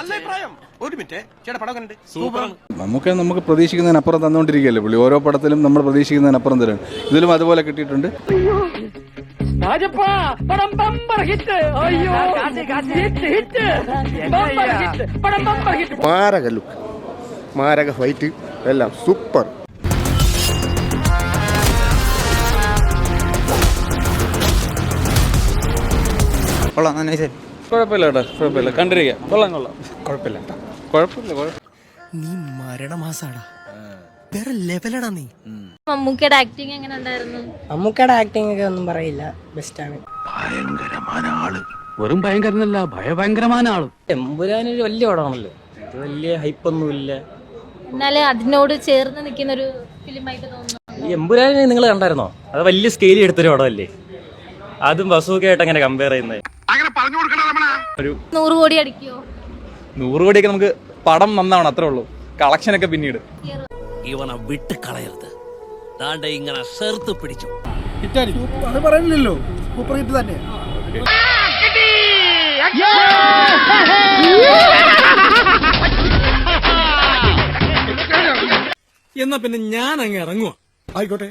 നല്ല അഭിപ്രായം. ഒരു മിനിറ്റ്. ചേട്ടാ പടം കണ്ടിട്ട് നമുക്ക് നമുക്ക് പ്രതീക്ഷിക്കുന്നതിനപ്പുറം തന്നുകൊണ്ടിരിക്കുകയല്ലേ? പുള്ളി ഓരോ പടത്തിലും നമ്മൾ പ്രതീക്ഷിക്കുന്നതിനപ്പുറം തരും. ഇതിലും അതുപോലെ കിട്ടിയിട്ടുണ്ട്. മാരക ലുക്ക്. മാരക ഫൈറ്റ്. എല്ലാം സൂപ്പർ. കൊള്ളാം. നന്നായി. കുഴപ്പമില്ല കേട്ടോ കുഴപ്പമില്ല. കണ്ടിരിക്കാം. കൊള്ളാം കൊള്ളാം. കുഴപ്പമില്ല കുഴപ്പമില്ല നീ മരണമാസാടാ. വേറെ ലെവലടാ നീ. മമ്മൂക്കയുടെ ആക്ടിങ് എങ്ങനെ ഉണ്ടായിരുന്നു? മമ്മൂക്കയുടെ ആക്ടിംഗ് ഒക്കെ ഒന്നും പറയില്ല. ബെസ്റ്റ് ആണ്. വെറും ഭയങ്കരനല്ല ഭയഭയങ്കരമായ ആൾ. എമ്പുരാനൊരു വലിയ പടമാണല്ലോ. ഇത് വലിയ ഹൈപ്പൊന്നുമില്ല എന്നാലേ അതിനോട് ചേർന്ന് നിൽക്കുന്ന ഒരു ഫിലിമായിട്ട് തോന്നുന്നു. ഈ എമ്പുരാനെ നിങ്ങൾ കണ്ടായിരുന്നോ? അത് വലിയ സ്കെയിൽ എടുത്തൊരു പടമല്ലേ? അതും ബസൂക്കായിട്ട് അങ്ങനെ കമ്പയർ ചെയ്യുന്നത്. നൂറ് കോടി അടിക്കുവോ നൂറ് കോടിയൊക്കെ നമുക്ക് പടം നന്നാവണം അത്രേ ഉള്ളൂ. കളക്ഷനൊക്കെ പിന്നീട്. ഇവനെ വിട്ട് കളയരുത്. ദാണ്ട ഇങ്ങനെ ചേർത്ത് പിടിച്ചു. അത് പറയുന്നില്ലല്ലോ സൂപ്പർ ഹിറ്റ് തന്നെ. എന്നാ പിന്നെ ഞാൻ അങ്ങ് ഇറങ്ങുവാ. ആയിക്കോട്ടെ.